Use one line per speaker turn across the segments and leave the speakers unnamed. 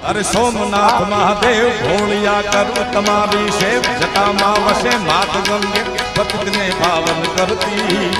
અરે સોમનાથ મહાદેવ ભોળિયા કરું તમારી સેવ જટામાં વસે માત ગંગે પતિતને પાવન કરતી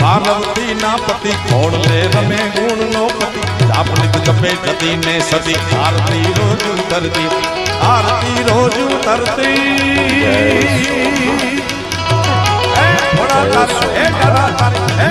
પાર્વતી ના પતિ ખોડ લે રમે ગુણ નો પતિ આપણી જપે જતી ને સતી આરતી રોજ ઉતરતી આરતી રોજ ઉતરતી હે ભોળા તારી, હે